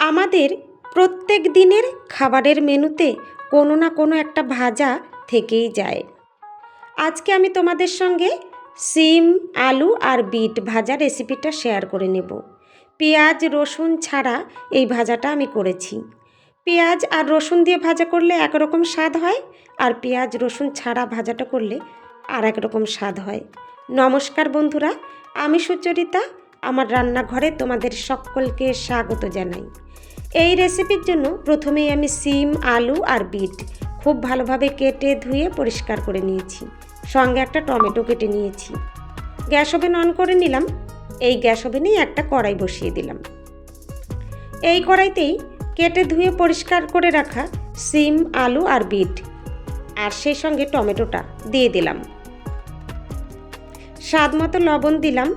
আমাদের প্রত্যেক দিনের খাবারের মেনুতে কোনো না কোনো একটা ভাজা থেকেই যায়। আজকে আমি তোমাদের সঙ্গে সিম, আলু আর বিট ভাজা রেসিপিটা শেয়ার করে নেব। পেঁয়াজ, রসুন ছাড়া এই ভাজাটা আমি করেছি। পেঁয়াজ আর রসুন দিয়ে ভাজা করলে একরকম স্বাদ হয় আর পেঁয়াজ, রসুন ছাড়া ভাজাটা করলে আর একরকম স্বাদ হয়। নমস্কার বন্ধুরা, আমি সুচরিতা, আমার রান্নাঘরে তোমাদের সকলকে স্বাগত জানাই। এই রেসিপির জন্য প্রথমেই আমি সিম, আলু আর বিট খুব ভালোভাবে কেটে ধুয়ে পরিষ্কার করে নিয়েছি। সঙ্গে একটা টমেটো কেটে নিয়েছি। গ্যাস ওভেন অন করে নিলাম। এই গ্যাস ওভেনেই একটা কড়াই বসিয়ে দিলাম। এই কড়াইতেই কেটে ধুয়ে পরিষ্কার করে রাখা সিম, আলু আর বিট আর সেই সঙ্গে টমেটোটা দিয়ে দিলাম। স্বাদ মতো লবণ দিলাম।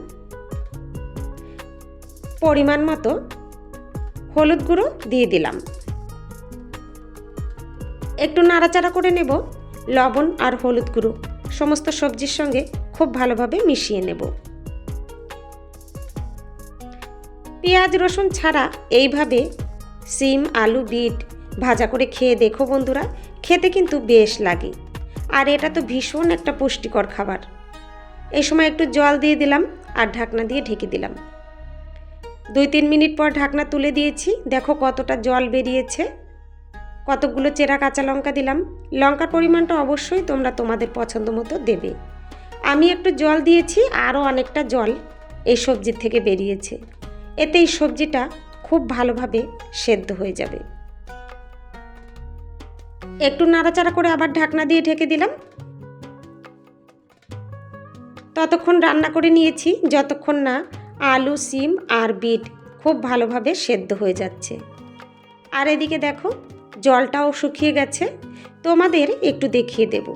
পরিমাণ মতো হলুদ গুঁড়ো দিয়ে দিলাম। একটু নাড়াচাড়া করে নেব। লবণ আর হলুদ গুঁড়ো সমস্ত সবজির সঙ্গে খুব ভালোভাবে মিশিয়ে নেব। পেঁয়াজ, রসুন ছাড়া এইভাবে সিম, আলু, বিট ভাজা করে খেয়ে দেখো বন্ধুরা, খেতে কিন্তু বেশ লাগে। আর এটা তো ভীষণ একটা পুষ্টিকর খাবার। এই সময় একটু জল দিয়ে দিলাম আর ঢাকনা দিয়ে ঢেকে দিলাম। দুই তিন মিনিট পর ঢাকনা তুলে দিয়েছি। দেখো কতটা জল বেরিয়েছে। কতগুলো চেরা কাঁচা লঙ্কা দিলাম। লঙ্কার পরিমাণটা অবশ্যই তোমরা তোমাদের পছন্দ মতো দেবে। আমি একটু জল দিয়েছি, আরও অনেকটা জল এই সবজির থেকে বেরিয়েছে। এতে এই সবজিটা খুব ভালোভাবে সেদ্ধ হয়ে যাবে। একটু নাড়াচাড়া করে আবার ঢাকনা দিয়ে ঢেকে দিলাম। ততক্ষণ রান্না করে নিয়েছি, যতক্ষণ না আলু, সিম আর বিট খুব ভালোভাবে সেদ্ধ হয়ে যাচ্ছে। আর এদিকে দেখো, জলটাও শুকিয়ে গেছে। তোমাদের একটু দেখিয়ে দেব।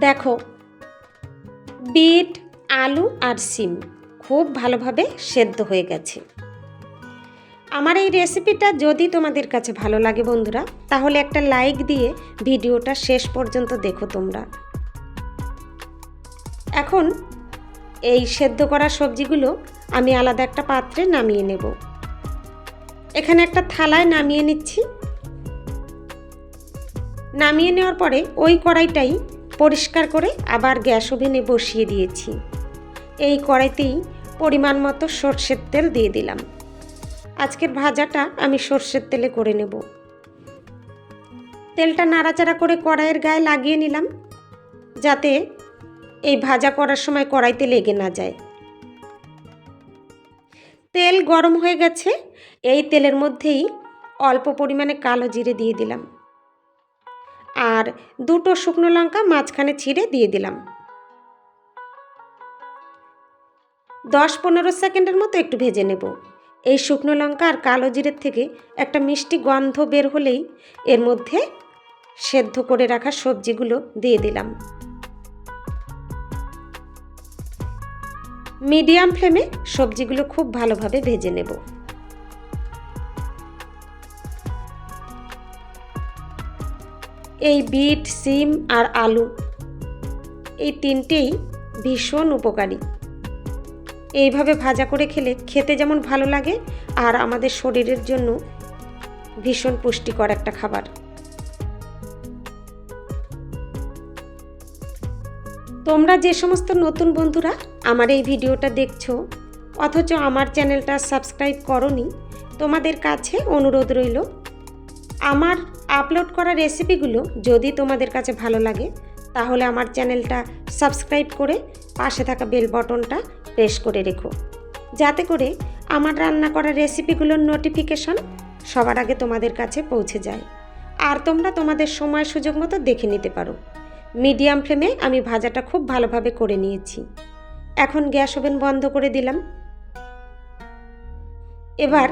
দেখো, বিট, আলু আর সিম খুব ভালোভাবে সেদ্ধ হয়ে গেছে। আমার এই রেসিপিটা যদি তোমাদের কাছে ভালো লাগে বন্ধুরা, তাহলে একটা লাইক দিয়ে ভিডিওটা শেষ পর্যন্ত দেখো তোমরা। এখন এই সেদ্ধ করা সবজিগুলো আমি আলাদা একটা পাত্রে নামিয়ে নেব। এখানে একটা থালায় নামিয়ে নিচ্ছি। নামিয়ে নেওয়ার পরে ওই কড়াইটাই পরিষ্কার করে আবার গ্যাস ওভেনে বসিয়ে দিয়েছি। এই কড়াইতেই পরিমাণ মতো সর্ষের তেল দিয়ে দিলাম। আজকের ভাজাটা আমি সর্ষের তেলে করে নেব। তেলটা নাড়াচাড়া করে কড়াইয়ের গায়ে লাগিয়ে নিলাম। যাতে এই ভাজা করার সময় কড়াইতে লেগে না যায়। তেল গরম হয়ে গেছে, এই তেলের মধ্যেই অল্প পরিমাণে কালো জিরে দিয়ে দিলাম। আর দুটো শুকনো লঙ্কা মাঝখানে ছিঁড়ে দিয়ে দিলাম। দশ পনেরো সেকেন্ডের মতো একটু ভেজে নেব। এই শুকনো লঙ্কা আর কালো জিরের থেকে একটা মিষ্টি গন্ধ বের হলেই এর মধ্যে সেদ্ধ করে রাখা সবজিগুলো দিয়ে দিলাম। মিডিয়াম ফ্লেমে সবজিগুলো খুব ভালোভাবে ভেজে নেব। এই বিট, সিম আর আলু, এই তিনটেই ভীষণ উপকারী। এইভাবে ভাজা করে খেলে খেতে যেমন ভালো লাগে আর আমাদের শরীরের জন্য ভীষণ পুষ্টিকর একটা খাবার। তোমরা যে সমস্ত নতুন বন্ধুরা আমার এই ভিডিওটা দেখছ, অথচ আমার চ্যানেলটা সাবস্ক্রাইব করনি, তোমাদের কাছে অনুরোধ রইল। আমার আপলোড করা রেসিপিগুলো যদি তোমাদের কাছে ভালো লাগে, তাহলে আমার চ্যানেলটা সাবস্ক্রাইব করে পাশে থাকা বেল বটনটা প্রেস করে রেখো। যাতে করে আমার রান্না করা রেসিপিগুলোর নোটিফিকেশন সবার আগে তোমাদের কাছে পৌঁছে যায়। আর তোমরা তোমাদের সময় সুযোগ মতো দেখে নিতে পারো। মিডিয়াম ফ্লেমে আমি ভাজাটা খুব ভালোভাবে করে নিয়েছি। এখন গ্যাস ওভেন বন্ধ করে দিলাম। এবার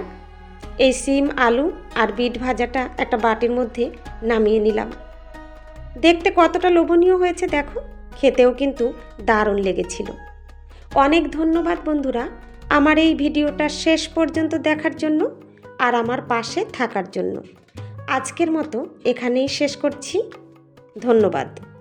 এই সিম, আলু আর বিট ভাজাটা একটা বাটির মধ্যে নামিয়ে নিলাম। দেখতে কতটা লোভনীয় হয়েছে দেখো, খেতেও কিন্তু দারুণ লেগেছিল। অনেক ধন্যবাদ বন্ধুরা আমার এই ভিডিওটা শেষ পর্যন্ত দেখার জন্য আর আমার পাশে থাকার জন্য। আজকের মতো এখানেই শেষ করছি। ধন্যবাদ।